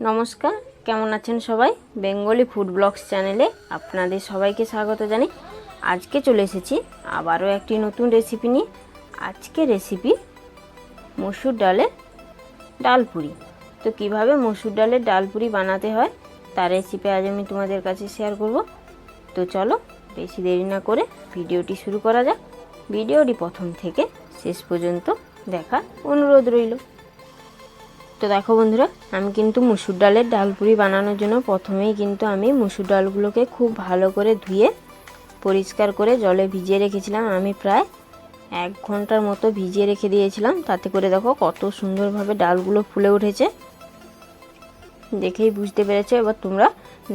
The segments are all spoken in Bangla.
নমস্কার, কেমন আছেন সবাই? বেঙ্গলি ফুড ব্লগস চ্যানেলে আপনাদের সবাইকে স্বাগত জানাই। আজকে চলে এসেছি আবারও একটি নতুন রেসিপি নিয়ে। আজকে রেসিপি মসুর ডালের ডালপুরি তো কীভাবে মসুর ডালের ডালপুরি বানাতে হয়, তার রেসিপি আজ আমি তোমাদের কাছে শেয়ার করব। তো চলো, বেশি দেরি না করে ভিডিওটি শুরু করা যাক। ভিডিওটি প্রথম থেকে শেষ পর্যন্ত দেখার অনুরোধ রইল। তো দেখো বন্ধুরা, আমি কিন্তু মুসুর ডালের ডালপুরি বানানোর জন্য প্রথমেই কিন্তু আমি মুসুর ডালগুলোকে খুব ভালো করে ধুয়ে, পরিষ্কার করে জলে ভিজিয়ে রেখেছিলাম। আমি প্রায় এক ঘণ্টার মতো ভিজিয়ে রেখে দিয়েছিলাম। তাতে করে দেখো কত সুন্দরভাবে ডালগুলো ফুলে উঠেছে। দেখেই বুঝতে পেরেছ, এবার তোমরা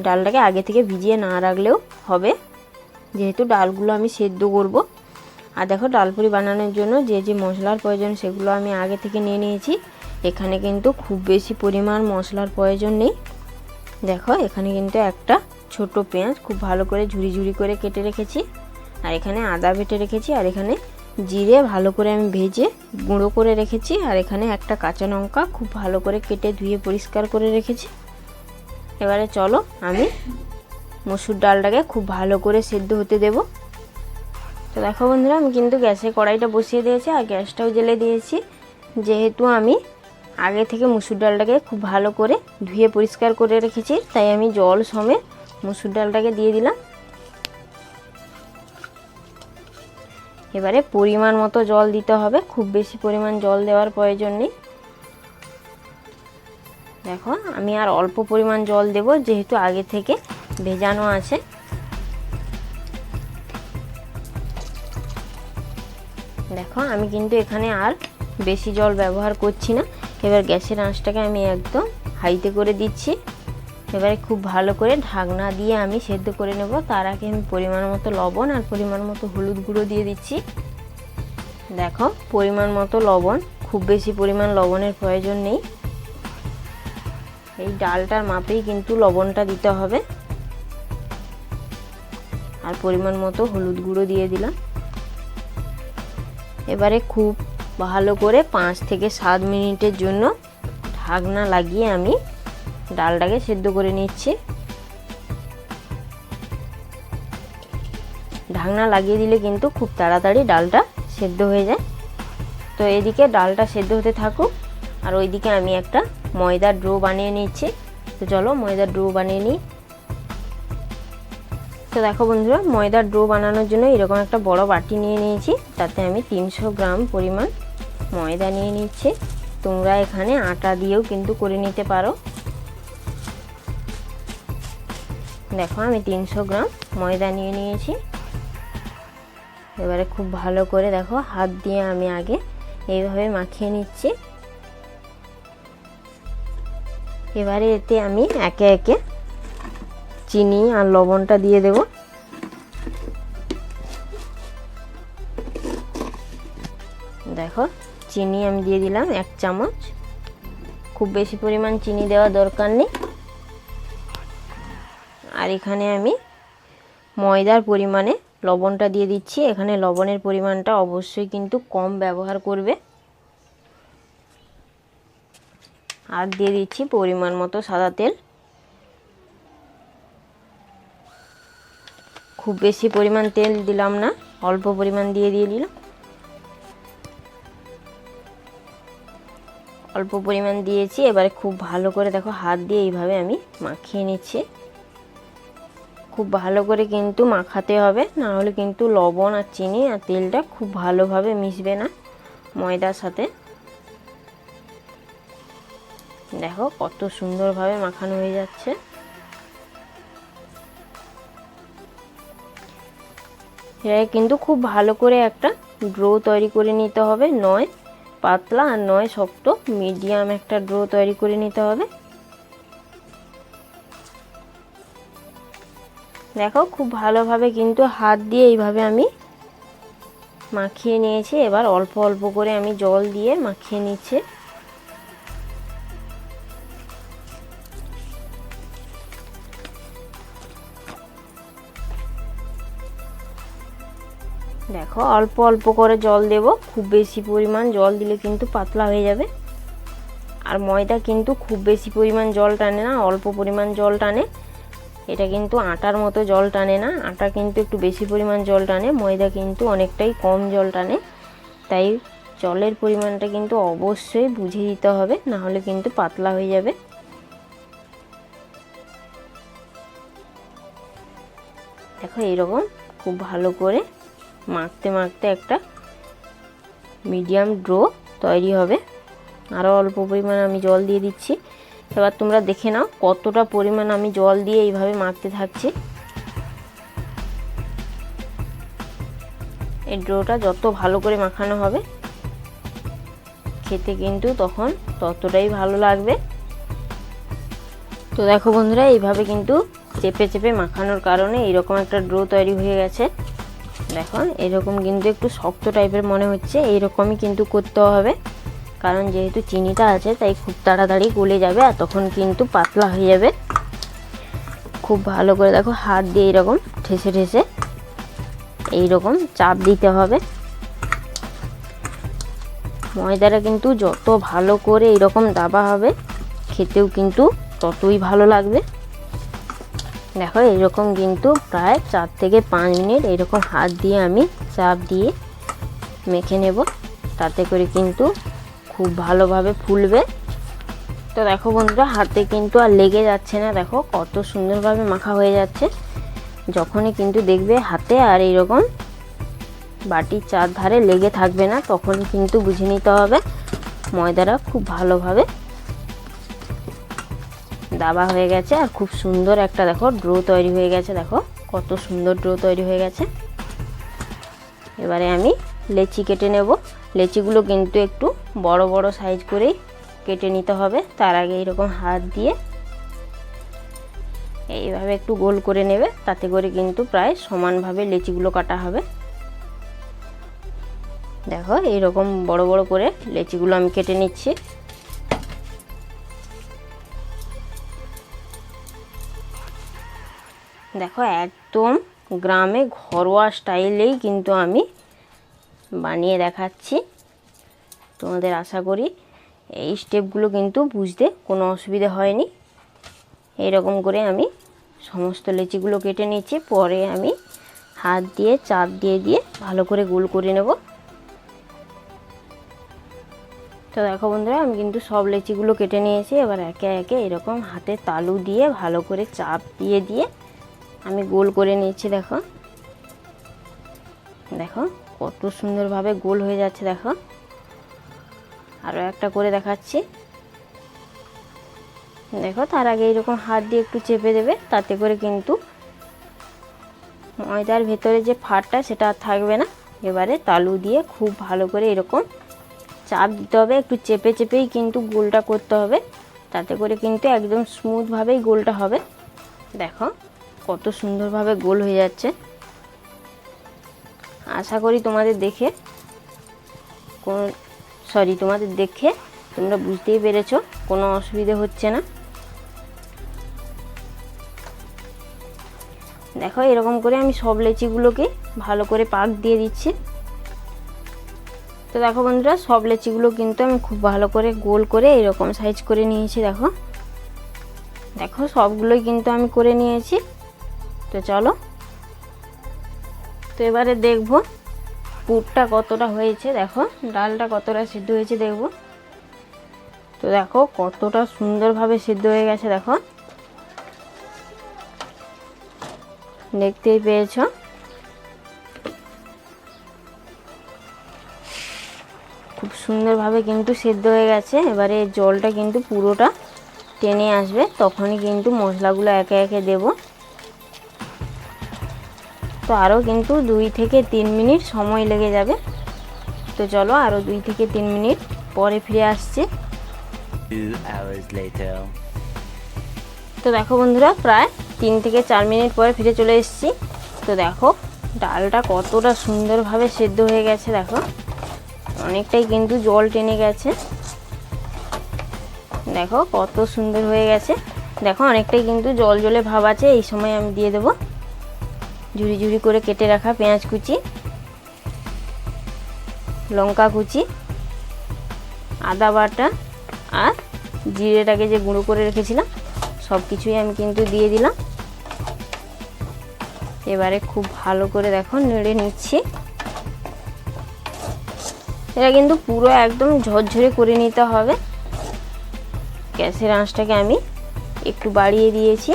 ডালটাকে আগে থেকে ভিজিয়ে না রাখলেও হবে। যেহেতু ডালগুলো আমি সেদ্ধ করব। আর দেখো ডালপুরি বানানোর জন্য যে যে মশলার প্রয়োজন সেগুলো আমি আগে থেকে নিয়ে নিয়েছি। এখানে কিন্তু খুব বেশি পরিমাণ মশলার প্রয়োজন নেই। দেখো, এখানে কিন্তু একটা ছোট পেঁয়াজ খুব ভালো করে ঝুড়ি ঝুড়ি করে কেটে রেখেছি। আর এখানে আদা বেটে রেখেছি, আর এখানে জিরে ভালো করে আমি ভেজে গুঁড়ো করে রেখেছি। আর এখানে একটা কাঁচা লঙ্কা খুব ভালো করে কেটে ধুয়ে পরিষ্কার করে রেখেছি। এবারে চলো, আমি মসুর ডালটাকে খুব ভালো করে সেদ্ধ হতে দেব। তো দেখো বন্ধুরা, আমি কিন্তু গ্যাসে কড়াইটা বসিয়ে দিয়েছি, আর গ্যাসটাও জেলে দিয়েছি। যেহেতু আমি আগে থেকে মুসুর ডালটাকে খুব ভালো করে ধুয়ে পরিষ্কার করে রেখেছি, তাই আমি জল সমেত মুসুর ডালটাকে দিয়ে দিলাম। এবারে পরিমাণ মতো জল দিতে হবে, খুব বেশি পরিমাণ জল দেওয়ার প্রয়োজন নেই। দেখো, আমি আর অল্প পরিমাণ জল দেব, যেহেতু আগে থেকে ভেজানো আছে। দেখো, আমি কিন্তু এখানে আর বেশি জল ব্যবহার করছি না। এবার গ্যাসের আঁচটাকে আমি একদম হাইতে করে দিচ্ছি। এবারে খুব ভালো করে ঢাকনা দিয়ে আমি সেদ্ধ করে নেব। তার আগে আমি পরিমাণ মতো লবণ আর পরিমাণ মতো হলুদ গুঁড়ো দিয়ে দিচ্ছি। দেখো, পরিমাণ মতো লবণ, খুব বেশি পরিমাণ লবণের প্রয়োজন নেই। এই ডালটার মাপেই কিন্তু লবণটা দিতে হবে। আর পরিমাণ মতো হলুদ গুঁড়ো দিয়ে দিলাম। এবারে খুব ভালো করে পাঁচ থেকে সাত মিনিটের জন্য ঢাকনা লাগিয়ে আমি ডালটাকে সেদ্ধ করে নিচ্ছি। ঢাকনা লাগিয়ে দিলে কিন্তু খুব তাড়াতাড়ি ডালটা সেদ্ধ হয়ে যায়। তো এদিকে ডালটা সেদ্ধ হতে থাকুক, আর ওইদিকে আমি একটা ময়দার ড্রো বানিয়ে নিচ্ছি। তো চলো ময়দার ড্রো বানিয়ে নিই। তো দেখো বন্ধুরা, ময়দার ডো বানানোর জন্য এরকম একটা বড় বাটি নিয়ে নিয়েছি তাতে আমি তিনশো গ্রাম পরিমাণ ময়দা নিয়ে নিচ্ছি। তোমরা এখানে আটা দিয়েও কিন্তু করে নিতে পারো। দেখো, আমি তিনশো গ্রাম ময়দা নিয়ে নিয়েছি। এবারে খুব ভালো করে দেখো, হাত দিয়ে আমি আগে এইভাবে মাখিয়ে নিচ্ছি। এবারে এতে আমি একে একে চিনি আর লবণটা দিয়ে দেব। দেখো চিনি আমি দিয়ে দিলাম, এক চামচ। খুব বেশি পরিমাণ চিনি দেওয়া দরকার নেই। আর এখানে আমি ময়দার পরিমাণে লবণটা দিয়ে দিচ্ছি। এখানে লবণের পরিমাণটা অবশ্যই কিন্তু কম ব্যবহার করবে। আর দিয়ে দিচ্ছি পরিমাণ মতো সাদা তেল। খুব বেশি পরিমাণ তেল দিলাম না, অল্প পরিমাণ দিয়ে দিয়ে দিলাম। অল্প পরিমাণ দিয়েছি। এবারে খুব ভালো করে দেখো, হাত দিয়ে এইভাবে আমি মাখিয়ে নিচ্ছি। খুব ভালো করে কিন্তু মাখাতে হবে, না হলে কিন্তু লবণ আর চিনি আর তেলটা খুব ভালোভাবে মিশবে না ময়দার সাথে। দেখো কত সুন্দরভাবে মাখানো হয়ে যাচ্ছে। এটাকে কিন্তু খুব ভালো করে একটা ড্রো তৈরি করে নিতে হবে, নয় পাতলা আর নয় শক্ত মিডিয়াম একটা ড্রো তৈরি করে নিতে হবে। দেখো, খুব ভালোভাবে কিন্তু হাত দিয়ে এইভাবে আমি মাখিয়ে নিয়েছি। এবার অল্প অল্প করে আমি জল দিয়ে মাখিয়ে নিচ্ছি। দেখো, অল্প অল্প করে জল দেব। খুব বেশি পরিমাণ জল দিলে কিন্তু পাতলা হয়ে যাবে। আর ময়দা কিন্তু খুব বেশি পরিমাণ জল টানে না, অল্প পরিমাণ জল টানে। এটা কিন্তু আটার মতো জল টানে না, আটা কিন্তু একটু বেশি পরিমাণ জল টানে, ময়দা কিন্তু অনেকটাই কম জল টানে। তাই জলের পরিমাণটা কিন্তু অবশ্যই বুঝে দিতে হবে, না হলে কিন্তু পাতলা হয়ে যাবে। দেখো, এইরকম খুব ভালো করে মাখতে মাখতে একটা মিডিয়াম ড্রো তৈরি হবে। আরও অল্প পরিমাণ আমি জল দিয়ে দিচ্ছি। এবার তোমরা দেখে নাও কতটা পরিমাণ আমি জল দিয়ে এইভাবে মাখতে থাকছি। এই ড্রোটা যত ভালো করে মাখানো হবে, খেতে কিন্তু তখন ততটাই ভালো লাগবে। তো দেখো বন্ধুরা, এইভাবে কিন্তু চেপে চেপে মাখানোর কারণে এরকম একটা ড্রো তৈরি হয়ে গেছে। দেখো এরকম কিন্তু একটু শক্ত টাইপের মনে হচ্ছে, এইরকমই কিন্তু করতে হবে। কারণ যেহেতু চিনিটা আছে, তাই খুব তাড়াতাড়ি গলে যাবে আর তখন কিন্তু পাতলা হয়ে যাবে। খুব ভালো করে দেখো হাত দিয়ে এরকম ঠেসে ঠেসে এইরকম চাপ দিতে হবে। ময়দাটা কিন্তু যত ভালো করে এরকম দাবা হবে, খেতেও কিন্তু ততই ভালো লাগবে। দেখো, এরকম কিন্তু প্রায় চার থেকে পাঁচ মিনিট এরকম হাত দিয়ে আমি চাপ দিয়ে মেখে নেব। তাতে করে কিন্তু খুব ভালোভাবে ফুলবে। তো দেখো বন্ধুরা, হাতে কিন্তু আর লেগে যাচ্ছে না। দেখো, কত সুন্দরভাবে মাখা হয়ে যাচ্ছে। যখনই কিন্তু দেখবে হাতে আর এইরকম বাটির চার ধারে লেগে থাকবে না তখন কিন্তু বুঝে নিতে হবে ময়দাটা খুব ভালোভাবে দাবা হয়ে গেছে আর খুব সুন্দর একটা দেখো ড্রো তৈরি হয়ে গেছে দেখো। কত সুন্দর ড্রো তৈরি হয়ে গেছে। এবারে আমি লেচি কেটে নেব। লেচিগুলো কিন্তু একটু বড় বড় সাইজ করেই কেটে নিতে হবে। তার আগে এরকম হাত দিয়ে এইভাবে একটু গোল করে নেবে। তাতে করে কিন্তু প্রায় সমানভাবে লেচিগুলো কাটা হবে। দেখো, এইরকম বড় বড় করে লেচিগুলো আমি কেটে নিচ্ছি। দেখো, একদম গ্রামে ঘরোয়া স্টাইলেই কিন্তু আমি বানিয়ে দেখাচ্ছি। তোমাদের আশা করি এই স্টেপগুলো কিন্তু বুঝতে কোনো অসুবিধা হয়নি। এইরকম করে আমি সমস্ত লেচিগুলো কেটে নিচ্ছি। পরে আমি হাত দিয়ে, চাপ দিয়ে দিয়ে ভালো করে গোল করে নেব। তো দেখো বন্ধুরা, আমি কিন্তু সব লেচিগুলো কেটে নিয়েছি। এবার একে একে এরকম হাতে তালু দিয়ে ভালো করে চাপ দিয়ে দিয়ে আমি গোল করে নিয়েছি, দেখো। দেখো, কত সুন্দরভাবে গোল হয়ে যাচ্ছে, দেখো। আরও একটা করে দেখাচ্ছি। দেখো, তার আগে এরকম হাত দিয়ে একটু চেপে দেবে, তাতে করে কিন্তু ময়দার ভেতরে যে ফাটটা, সেটা আর থাকবে না। এবারে তালু দিয়ে খুব ভালো করে এরকম চাপ দিতে হবে, একটু চেপে চেপেই কিন্তু গোলটা করতে হবে। তাতে করে কিন্তু একদম স্মুথভাবেই গোলটা হবে। দেখো কত সুন্দরভাবে গোল হয়ে যাচ্ছে। আশা করি তোমাদের দেখে কোন সরি তোমাদের দেখে তোমরা বুঝতেই পেরেছ, কোনো অসুবিধে হচ্ছে না। দেখো, এরকম করে আমি সব লেচিগুলোকে ভালো করে পাক দিয়ে দিচ্ছি। তো দেখো বন্ধুরা, সব লেচিগুলো কিন্তু আমি খুব ভালো করে গোল করে এরকম সাইজ করে নিয়েছি, দেখো। দেখো, সবগুলোই কিন্তু আমি করে নিয়েছি। তো চলো। তো এবারে দেখব পুরটা কতটা হয়েছে। দেখো, ডালটা কতটা সিদ্ধ হয়েছে দেখব। তো দেখো, কতটা সুন্দরভাবে সিদ্ধ হয়ে গেছে দেখো। দেখতেই পেয়েছ। খুব সুন্দরভাবে কিন্তু সেদ্ধ হয়ে গেছে। এবারে জলটা কিন্তু পুরোটা টেনে আসবে। তখনই কিন্তু মশলাগুলো একে একে দেবো। তো আরও কিন্তু দুই থেকে তিন মিনিট সময় লেগে যাবে। তো চলো আরও দুই থেকে তিন মিনিট পরে ফিরে আসছি। তো দেখো বন্ধুরা প্রায় তিন থেকে চার মিনিট পরে ফিরে চলে এসেছি। তো দেখো ডালটা কতটা সুন্দরভাবে সেদ্ধ হয়ে গেছে দেখো। অনেকটাই কিন্তু জল টেনে গেছে। দেখো কত সুন্দর হয়ে গেছে। দেখো অনেকটাই কিন্তু জল জলে ভাব আছে এই সময় আমি দিয়ে দেবো। ঝুড়ি ঝুড়ি করে কেটে রাখা পেঁয়াজ কুচি, লঙ্কা কুচি, আদা বাটা আর জিরেটাকে যে গুঁড়ো করে রেখেছিলাম, সব কিছুই আমি কিন্তু দিয়ে দিলাম। এবারে খুব ভালো করে দেখো নেড়ে নিচ্ছি। এটা কিন্তু পুরো একদম ঝরঝরে করে নিতে হবে। গ্যাসের আঁচটাকে আমি একটু বাড়িয়ে দিয়েছি।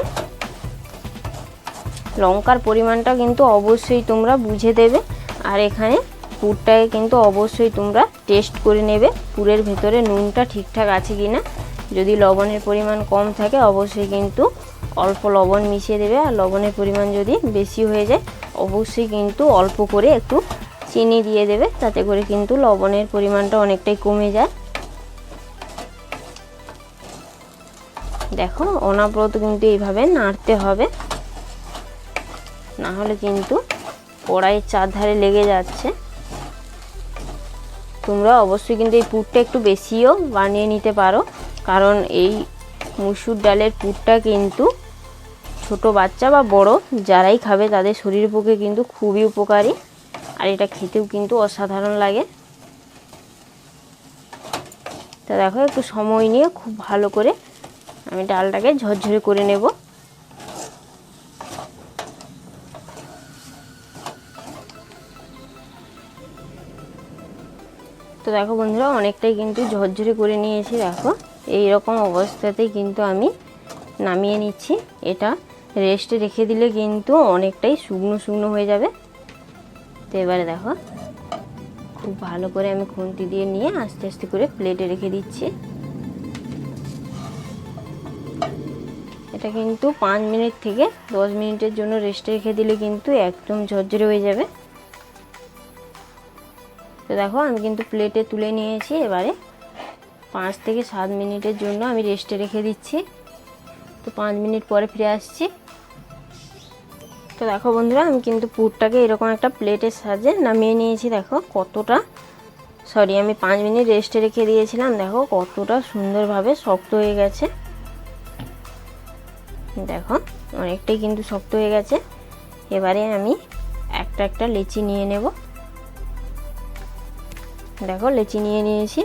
লঙ্কার পরিমাণটা কিন্তু অবশ্যই তোমরা বুঝে দেবে। আর এখানে পুরটাকে কিন্তু অবশ্যই তোমরা টেস্ট করে নেবে। পুরের ভেতরে নুনটা ঠিকঠাক আছে কি না যদি লবণের পরিমাণ কম থাকে, অবশ্যই কিন্তু অল্প লবণ মিশিয়ে দেবে। আর লবণের পরিমাণ যদি বেশি হয়ে যায়, অবশ্যই কিন্তু অল্প করে একটু চিনি দিয়ে দেবে। তাতে করে কিন্তু লবণের পরিমাণটা অনেকটাই কমে যায়। দেখো, অনাব্রত কিন্তু এইভাবে নাড়তে হবে। না হলে কিন্তু কড়াইয়ের চারধারে লেগে যাচ্ছে। তোমরা অবশ্যই কিন্তু এই পুরটা একটু বেশিও বানিয়ে নিতে পারো, কারণ এই মুসুর ডালের পুরটা কিন্তু ছোট বাচ্চা বা বড় যারাই খাবে তাদের শরীরের পক্ষে কিন্তু খুবই উপকারী, আর এটা খেতেও কিন্তু অসাধারণ লাগে। তা দেখো, একটু সময় নিয়ে খুব ভালো করে আমি ডালটাকে ঝরঝরে করে নেব। তো দেখো বন্ধুরা, অনেকটাই কিন্তু ঝরঝরে করে নিয়েছি, দেখো। এই রকম অবস্থাতেই কিন্তু আমি নামিয়ে নিচ্ছি। এটা রেস্টে রেখে দিলে কিন্তু অনেকটাই শুকনো শুকনো হয়ে যাবে। তো এবারে দেখো, খুব ভালো করে আমি খুন্তি দিয়ে নিয়ে আস্তে আস্তে করে প্লেটে রেখে দিচ্ছি। এটা কিন্তু পাঁচ মিনিট থেকে দশ মিনিটের জন্য রেস্টে রেখে দিলে কিন্তু একদম ঝরঝরে হয়ে যাবে। তো দেখো, আমি কিন্তু প্লেটে তুলে নিয়েছি। এবারে পাঁচ থেকে সাত মিনিটের জন্য আমি রেস্টে রেখে দিচ্ছি। তো পাঁচ মিনিট পরে ফিরে আসছি। তো দেখো বন্ধুরা, আমি কিন্তু পুরটাকে এরকম একটা প্লেটের সাহায্যে নামিয়ে নিয়েছি। দেখো কতটা সরি আমি পাঁচ মিনিট রেস্টে রেখে দিয়েছিলাম। দেখো কতটা সুন্দরভাবে শক্ত হয়ে গেছে। দেখো, অনেকটাই কিন্তু শক্ত হয়ে গেছে। এবারে আমি একটা একটা লেচি নিয়ে নেব। দেখো লেচি নিয়ে নিয়েছি।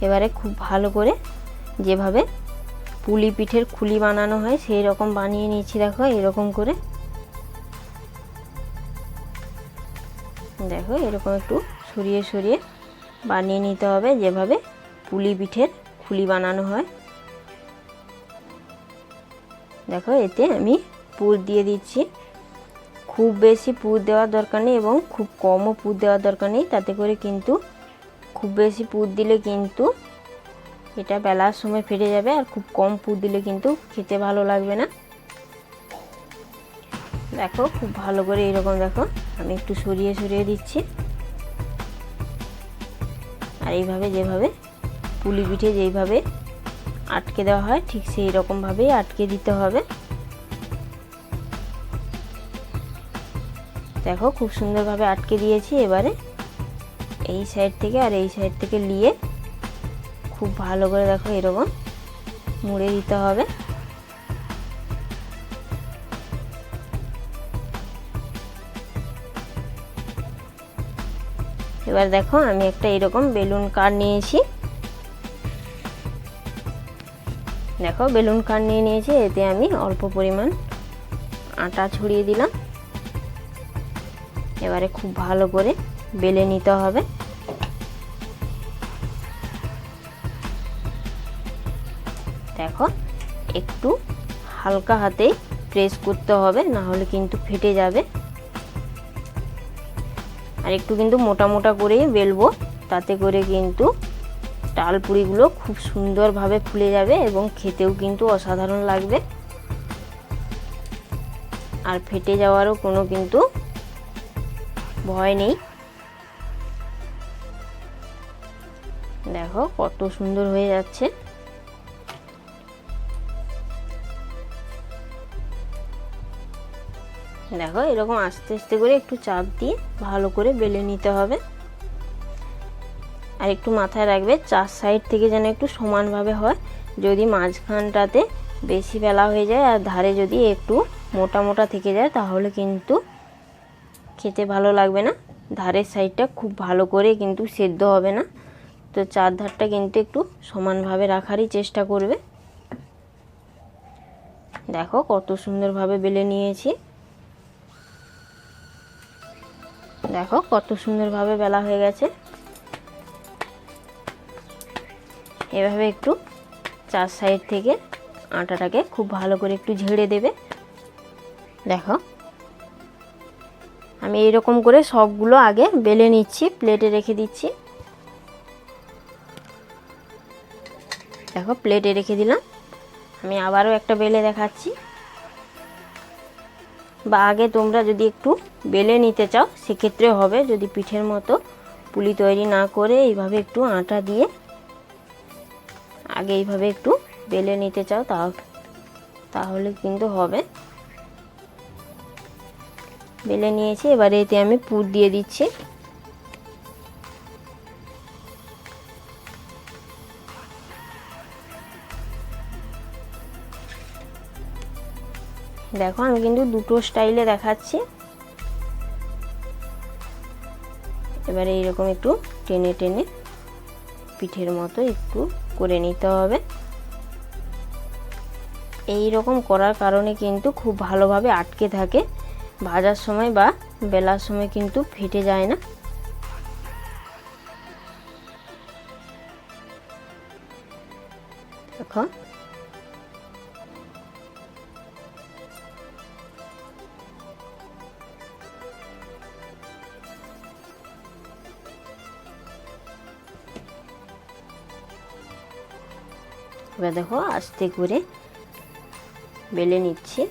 এবারে খুব ভালো করে যেভাবে পুলি পিঠের খুলি বানানো হয়, সেই রকম বানিয়ে নিয়েছি দেখো, এরকম করে। দেখো, এরকম একটু সরিয়ে সরিয়ে বানিয়ে নিতে হবে, যেভাবে পুলি পিঠের খুলি বানানো হয়। দেখো, এতে আমি পুর দিয়ে দিচ্ছি। খুব বেশি পুর দেওয়ার দরকার নেই এবং খুব কমও পুর দেওয়ার দরকার নেই। তাতে করে কিন্তু খুব বেশি পুর দিলে কিন্তু এটা বেলার সময় ফেটে যাবে আর খুব কম পুর দিলে কিন্তু খেতে ভালো লাগবে না। দেখো খুব ভালো করে এরকম দেখো, আমি একটু সরিয়ে সরিয়ে দিচ্ছি। আর এইভাবে যেভাবে পুলি পিঠে যেইভাবে আটকে দেওয়া হয়, ঠিক সেই রকমভাবেই আটকে দিতে হবে। দেখো খুব সুন্দরভাবে আটকে দিয়েছি এবারে। এই সাইড থেকে আর এই সাইড থেকে নিয়ে খুব ভালো করে দেখো এরকম মুড়ে দিতে হবে। এবার দেখো আমি একটা এরকম বেলুন কার নিয়েছি। দেখো বেলুন কার নিয়ে নিয়েছি, এতে আমি অল্প পরিমাণ আটা ছড়িয়ে দিলাম। এবারে খুব ভালো করে বেলে নিতে হবে। দেখো, একটু হালকা হাতে প্রেস করতে হবে, না হলে কিন্তু ফেটে যাবে। আর একটু কিন্তু মোটা মোটা করেই বেলবো, তাতে করে কিন্তু ডালপুরিগুলো খুব সুন্দরভাবে ফুলে যাবে এবং খেতেও কিন্তু অসাধারণ লাগবে। আর ফেটে যাওয়ারও কোনো কিন্তু ভয় নেই। দেখো কত সুন্দর হয়ে যাচ্ছে। দেখো এরকম আস্তে আস্তে করে একটু চাপ দিয়ে ভালো করে বেলে নিতে হবে। আর একটু মাথায় রাখবে, চার সাইড থেকে যেন একটু সমানভাবে হয়। যদি মাঝখানটাতে বেশি বেলা হয়ে যায় আর ধারে যদি একটু মোটা মোটা থেকে যায়, তাহলে কিন্তু খেতে ভালো লাগবে না। ধারের সাইডটা খুব ভালো করে কিন্তু সেদ্ধ হবে না। তো চার ধারটা কিন্তু একটু সমানভাবে রাখারই চেষ্টা করবে। দেখো কত সুন্দরভাবে বেলে নিয়েছি। দেখো কত সুন্দরভাবে বেলা হয়ে গেছে। এভাবে একটু চার সাইড থেকে আটাটাকে খুব ভালো করে একটু ঝেড়ে দেবে। দেখো আমি এইরকম করে সবগুলো আগে বেলে নিচ্ছি প্লেটে রেখে দিচ্ছি। দেখো প্লেটে রেখে দিলাম। আমি আবারও একটা বেলে দেখাচ্ছি। বা আগে তোমরা যদি একটু বেলে নিতে চাও, সেক্ষেত্রে হবে, যদি পিঠের মতো পুলি তৈরি না করে এইভাবে একটু আটা দিয়ে আগে এইভাবে একটু বেলে নিতে চাও তাহলে কিন্তু হবে। বেলে নিয়েছি, এবারে এতে আমি পুর দিয়ে দিচ্ছি। দেখো, আমি কিন্তু দুটো স্টাইলে দেখাচ্ছি। এবারে এইরকম একটু টেনে টেনে পিঠের মতো একটু করে নিতে হবে। এই রকম করার কারণে কিন্তু খুব ভালোভাবে আটকে থাকে। ভাজার সময় বা বেলার সময় কিন্তু ফেটে যায় না। দেখো। এবার দেখো আস্তে করে বেলে নিচ্ছি।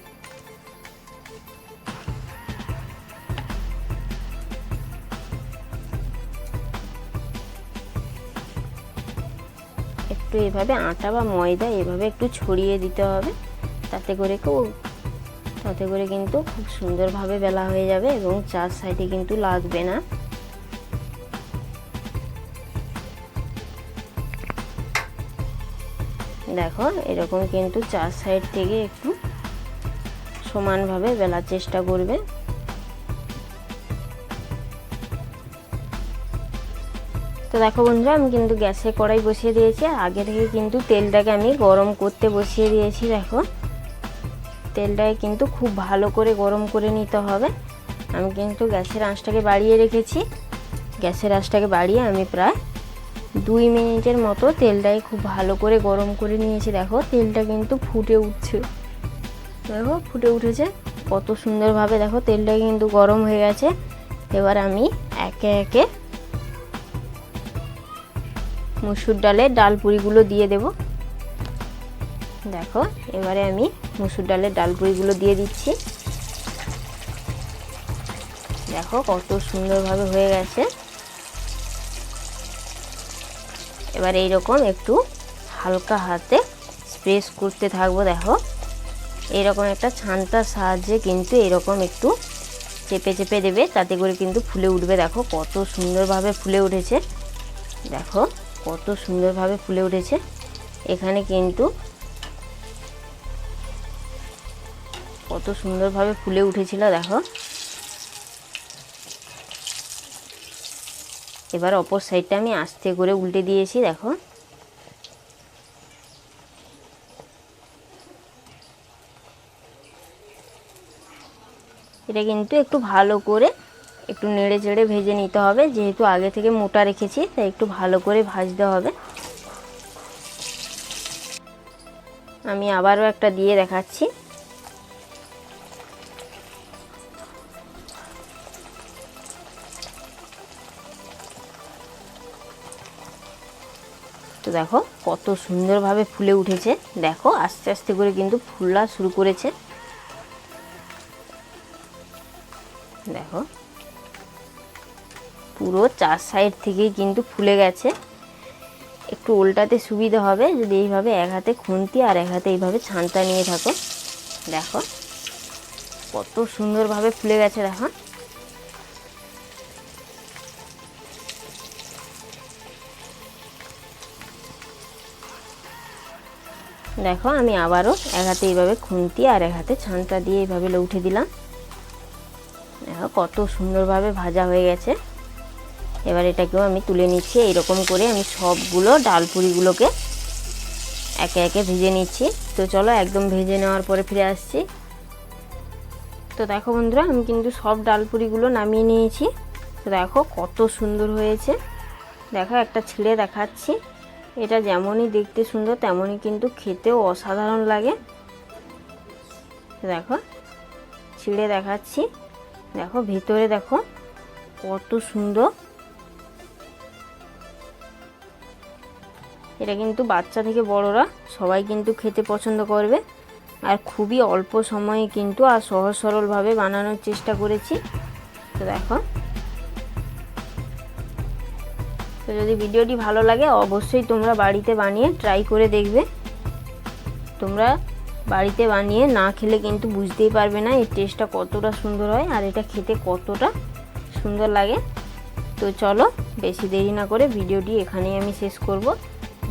এভাবে আটা বা ময়দা এভাবে একটু ছড়িয়ে দিতে হবে। তাতে করে কেউ তাতে করে কিন্তু খুব সুন্দরভাবে বেলা হয়ে যাবে এবং চার সাইডে কিন্তু লাগবে না। দেখো, এরকম কিন্তু চার সাইড থেকে একটু সমানভাবে বেলার চেষ্টা করবে। তো দেখো বন্ধুরা, আমি কিন্তু গ্যাসে কড়াই বসিয়ে দিয়েছি, আর আগে থেকে কিন্তু তেলটাকে আমি গরম করতে বসিয়ে দিয়েছি, দেখো। তেলটাকে কিন্তু খুব ভালো করে গরম করে নিতে হবে। আমি কিন্তু গ্যাসের আঁচটাকে বাড়িয়ে রেখেছি। গ্যাসের আঁচটাকে বাড়িয়ে আমি প্রায় দুই মিনিটের মতো তেলটাকে খুব ভালো করে গরম করে নিয়েছি। দেখো, তেলটা কিন্তু ফুটে উঠছে। দেখো, ফুটে উঠেছে। কত সুন্দরভাবে দেখো, তেলটা কিন্তু গরম হয়ে গেছে। এবার আমি একে একে মুসুর ডালের ডাল পুরিগুলো দিয়ে দেব। দেখো, এবারে আমি মুসুর ডালের ডাল পুরিগুলো দিয়ে দিচ্ছি। দেখো, কত সুন্দরভাবে হয়ে গেছে। এবার এইরকম একটু হালকা হাতে স্প্রেস করতে থাকব, দেখো। এরকম একটা ছানটার সাহায্যে কিন্তু এরকম একটু চেপে চেপে দেবে, তাতে করে কিন্তু ফুলে উঠবে। দেখো, কত সুন্দরভাবে ফুলে উঠেছে। দেখো। কত সুন্দরভাবে ফুলে উঠেছে। এখানে কিন্তু কত সুন্দরভাবে ফুলে উঠেছিল, দেখো। এবার অপর সাইডটা আমি আস্তে করে উল্টে দিয়েছি, দেখো। এটা কিন্তু একটু ভালো করে একটু নেড়ে চেড়ে ভেজে নিতে হবে। যেহেতু আগে থেকে মোটা রেখেছি, তাই একটু ভালো করে ভাজতে হবে। আমি আবারও একটা দিয়ে দেখাচ্ছি। তো দেখো, কত সুন্দরভাবে ফুলে উঠেছে। দেখো, আস্তে আস্তে করে কিন্তু ফুলা শুরু করেছে। দেখো। পুরো চার সাইড থেকেই কিন্তু ফুলে গেছে। একটু উল্টাতে সুবিধা হবে যদি এইভাবে এক হাতে খুন্তি আর এক হাতে এইভাবে ছানটা নিয়ে থাকো। দেখো, কত সুন্দরভাবে ফুলে গেছে দেখো। দেখো, আমি আবারও এক হাতে এইভাবে খুন্তি আর এক হাতে ছানটা দিয়ে এইভাবে উঠে দিলাম। দেখো, কত সুন্দরভাবে ভাজা হয়ে গেছে। এবার এটাকেও আমি তুলে নিচ্ছি, এইরকম করে আমি সবগুলো ডাল পুরিগুলোকে একে একে ভেজে নিচ্ছি। তো চলো একদম ভেজে নেওয়ার পরে ফিরে আসছি। তো দেখো বন্ধুরা, আমি কিন্তু সব ডাল পুরিগুলো নামিয়ে নিয়েছি। তো দেখো কত সুন্দর হয়েছে। দেখো একটা ছিঁড়ে দেখাচ্ছি। এটা যেমনই দেখতে সুন্দর, তেমনই কিন্তু খেতেও অসাধারণ লাগে। দেখো ছিঁড়ে দেখাচ্ছি। দেখো ভিতরে দেখো কত সুন্দর। এটা কিন্তু বাচ্চা থেকে বড়রা সবাই কিন্তু খেতে পছন্দ করবে। আর খুবই অল্প সময়ে কিন্তু আর সহজ সরলভাবে বানানোর চেষ্টা করেছি। তো দেখো। তো যদি ভিডিওটি ভালো লাগে, অবশ্যই তোমরা বাড়িতে বানিয়ে ট্রাই করে দেখবে। তোমরা বাড়িতে বানিয়ে না খেলে কিন্তু বুঝতেই পারবে না, এর টেস্টটা কতটা সুন্দর হয় আর এটা খেতে কতটা সুন্দর লাগে। তো চলো, বেশি দেরি না করে ভিডিওটি এখানেই আমি শেষ করব।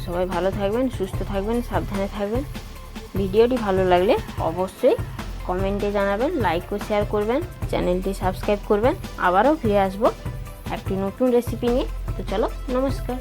সবাই ভালো থাকবেন, সুস্থ থাকবেন, সাবধানে থাকবেন। ভিডিওটি ভালো লাগলে অবশ্যই কমেন্টে জানাবেন লাইক ও শেয়ার করবেন, চ্যানেলটি সাবস্ক্রাইব করবেন। আবারও ফিরে আসব একটি নতুন রেসিপি নিয়ে। তো চলো, নমস্কার।